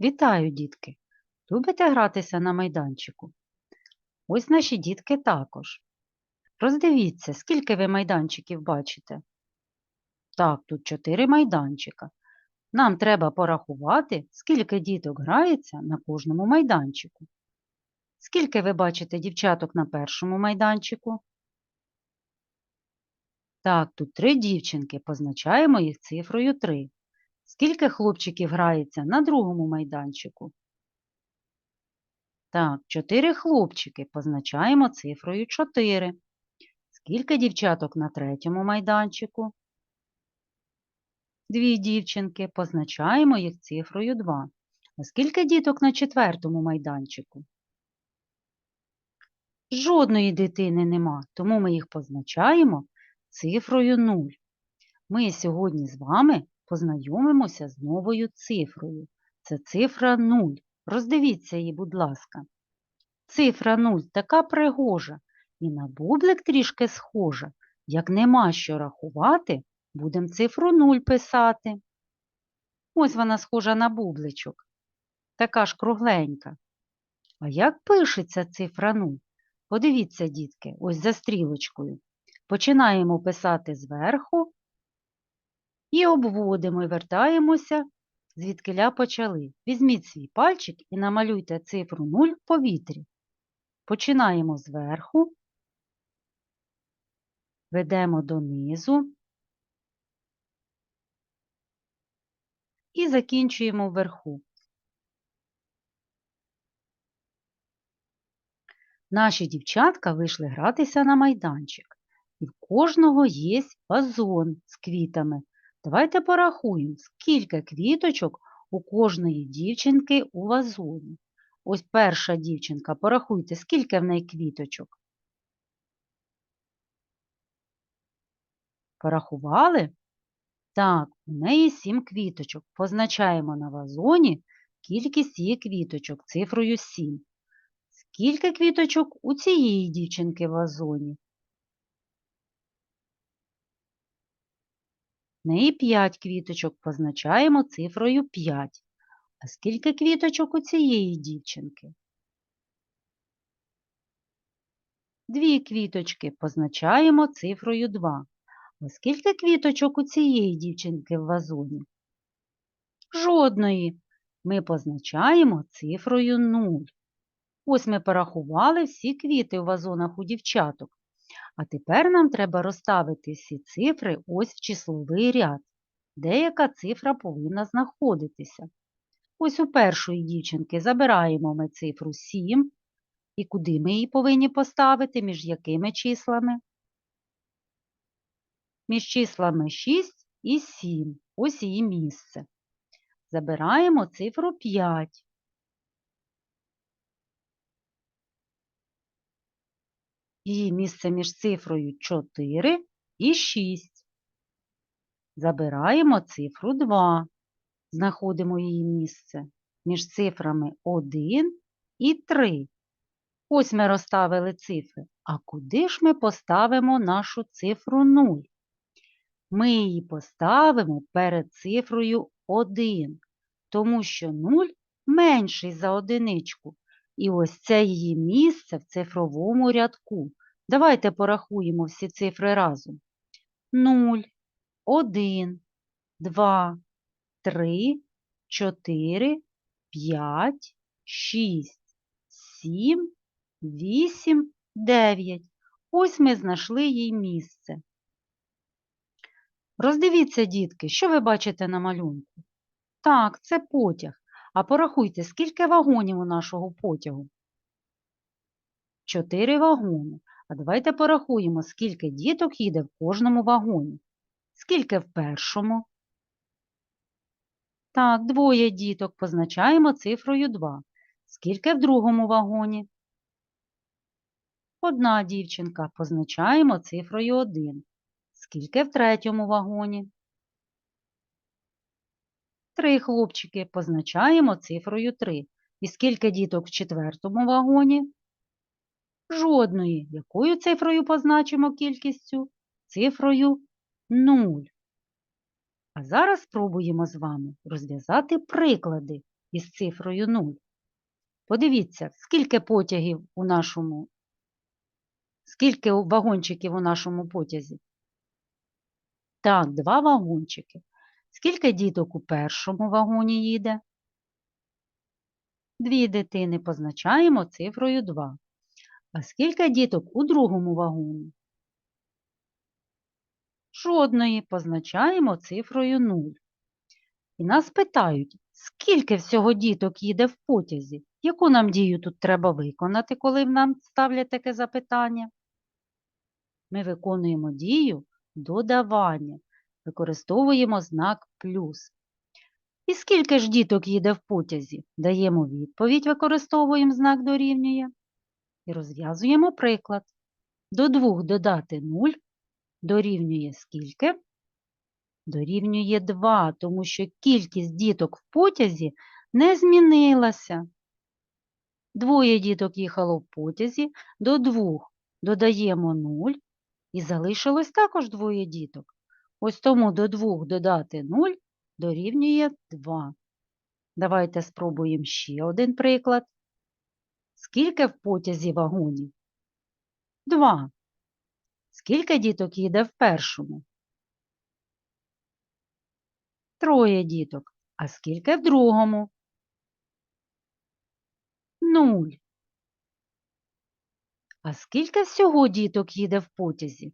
Вітаю, дітки! Любите гратися на майданчику? Ось наші дітки також. Роздивіться, скільки ви майданчиків бачите. Так, тут чотири майданчика. Нам треба порахувати, скільки діток грається на кожному майданчику. Скільки ви бачите дівчаток на першому майданчику? Так, тут три дівчинки, позначаємо їх цифрою 3. Скільки хлопчиків грається на другому майданчику? Так, чотири хлопчики, позначаємо цифрою 4. Скільки дівчаток на третьому майданчику? Дві дівчинки, позначаємо їх цифрою 2. А скільки діток на четвертому майданчику? Жодної дитини нема, тому ми їх позначаємо цифрою 0. Ми сьогодні з вами познайомимося з новою цифрою. Це цифра 0. Роздивіться її, будь ласка. Цифра 0 така пригожа і на бублик трішки схожа. Як нема що рахувати, будемо цифру 0 писати. Ось вона схожа на бубличок. Така ж кругленька. А як пишеться цифра 0? Подивіться, дітки, ось за стрілочкою. Починаємо писати зверху і обводимо і вертаємося, звідкиля почали. Візьміть свій пальчик і намалюйте цифру 0 в повітрі. Починаємо зверху, ведемо донизу і закінчуємо вверху. Наші дівчатка вийшли гратися на майданчик. І в кожного є вазон з квітами. Давайте порахуємо, скільки квіточок у кожної дівчинки у вазоні. Ось перша дівчинка, порахуйте, скільки в неї квіточок. Порахували? Так, у неї сім квіточок. Позначаємо на вазоні кількість її квіточок цифрою 7. Скільки квіточок у цієї дівчинки в вазоні? Неї 5 квіточок позначаємо цифрою 5. А скільки квіточок у цієї дівчинки? Дві квіточки позначаємо цифрою 2. А скільки квіточок у цієї дівчинки в вазоні? Жодної. Ми позначаємо цифрою 0. Ось ми порахували всі квіти у вазонах у дівчаток. А тепер нам треба розставити всі цифри ось в числовий ряд. Деяка цифра повинна знаходитися. Ось у першої дівчинки забираємо ми цифру 7. І куди ми її повинні поставити, між якими числами? Між числами 6 і 7. Ось її місце. Забираємо цифру 5. Її місце між цифрою 4 і 6. Забираємо цифру 2. Знаходимо її місце між цифрами 1 і 3. Ось ми розставили цифри. А куди ж ми поставимо нашу цифру 0? Ми її поставимо перед цифрою 1, тому що 0 менший за одиничку. І ось це її місце в цифровому рядку. Давайте порахуємо всі цифри разом. 0, 1, 2, 3, 4, 5, 6, 7, 8, 9. Ось ми знайшли їй місце. Роздивіться, дітки, що ви бачите на малюнку? Так, це потяг. А порахуйте, скільки вагонів у нашого потягу? Чотири вагони. А давайте порахуємо, скільки діток їде в кожному вагоні. Скільки в першому? Так, двоє діток. Позначаємо цифрою 2. Скільки в другому вагоні? Одна дівчинка. Позначаємо цифрою 1. Скільки в третьому вагоні? Три хлопчики. Позначаємо цифрою 3. І скільки діток в четвертому вагоні? Жодної. Якою цифрою позначимо кількістю? Цифрою 0. А зараз спробуємо з вами розв'язати приклади із цифрою 0. Подивіться, скільки потягів у нашому, скільки вагончиків у нашому потязі. Так, два вагончики. Скільки діток у першому вагоні їде? Дві дитини позначаємо цифрою 2. А скільки діток у другому вагоні? Жодної позначаємо цифрою 0. І нас питають, скільки всього діток їде в потязі? Яку нам дію тут треба виконати, коли нам ставлять таке запитання? Ми виконуємо дію додавання, використовуємо знак плюс. І скільки ж діток їде в потязі? Даємо відповідь, використовуємо знак дорівнює і розв'язуємо приклад. До 2 додати 0 дорівнює скільки? Дорівнює 2, тому що кількість діток в потязі не змінилася. Двоє діток їхало в потязі, до 2 додаємо 0 і залишилось також двоє діток. Ось тому до 2 додати 0 дорівнює 2. Давайте спробуємо ще один приклад. Скільки в потязі вагонів? 2. Скільки діток їде в першому? Троє діток. А скільки в другому? Нуль. А скільки всього діток їде в потязі?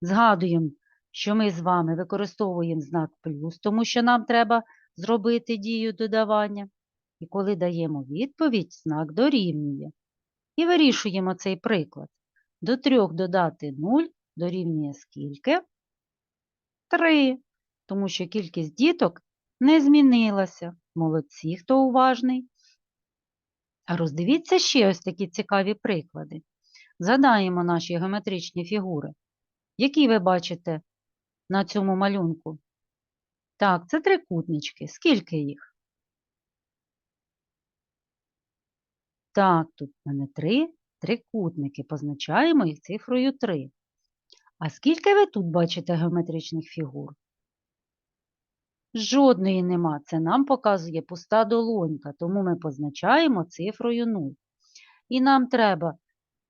Згадуємо, що ми з вами використовуємо знак плюс, тому що нам треба зробити дію додавання. І коли даємо відповідь, знак дорівнює. І вирішуємо цей приклад. До 3 додати 0 дорівнює скільки? 3. Тому що кількість діток не змінилася. Молодці, хто уважний. А роздивіться ще ось такі цікаві приклади. Задаємо наші геометричні фігури. Які ви бачите на цьому малюнку? Так, це трикутнички. Скільки їх? Так, тут в мене три трикутники. Позначаємо їх цифрою 3. А скільки ви тут бачите геометричних фігур? Жодної нема. Це нам показує пуста долонька, тому ми позначаємо цифрою 0. І нам треба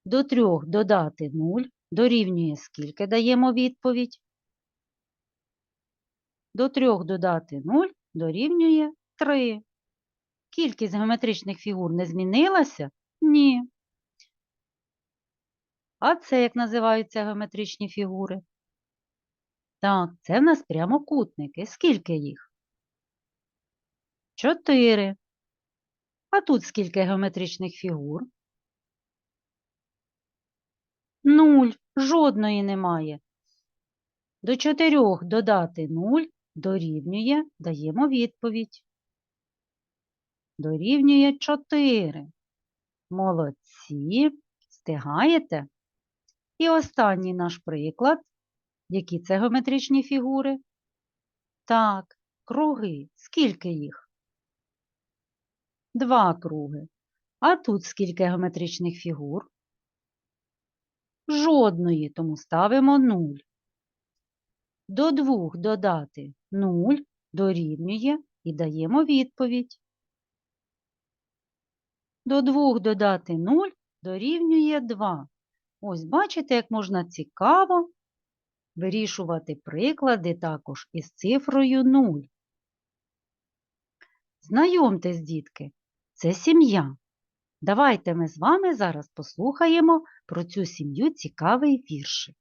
до 3 додати 0, дорівнює скільки даємо відповідь. До 3 додати 0 дорівнює 3. Кількість геометричних фігур не змінилася? Ні. А це як називаються геометричні фігури? Так, це в нас прямокутники. Скільки їх? Чотири. А тут скільки геометричних фігур? Нуль. Жодної немає. До чотирьох додати нуль дорівнює, даємо відповідь. Дорівнює 4. Молодці. Встигаєте? І останній наш приклад. Які це геометричні фігури? Так, круги. Скільки їх? Два круги. А тут скільки геометричних фігур? Жодної, тому ставимо 0. До двох додати 0 дорівнює і даємо відповідь. До 2 додати 0 дорівнює 2. Ось бачите, як можна цікаво вирішувати приклади також із цифрою 0. Знайомтесь, дітки, це сім'я. Давайте ми з вами зараз послухаємо про цю сім'ю цікавий віршик.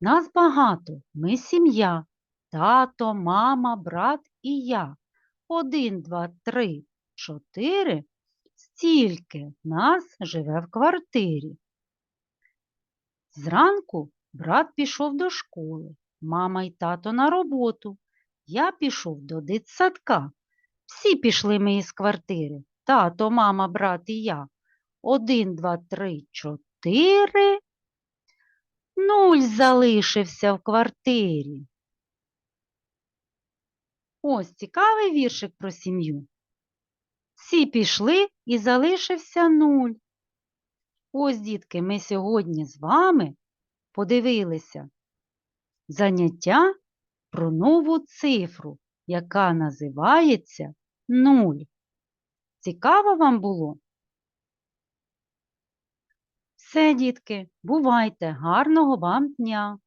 Нас багато, ми сім'я, тато, мама, брат і я. Один, два, три, чотири. Стільки нас живе в квартирі. Зранку брат пішов до школи, мама й тато на роботу. Я пішов до дитсадка. Всі пішли ми із квартири. Тато, мама, брат і я. Один, два, три, чотири. Нуль залишився в квартирі. Ось цікавий віршик про сім'ю. Всі пішли і залишився нуль. Ось, дітки, ми сьогодні з вами подивилися заняття про нову цифру, яка називається 0. Цікаво вам було? Все, дітки, бувайте, гарного вам дня!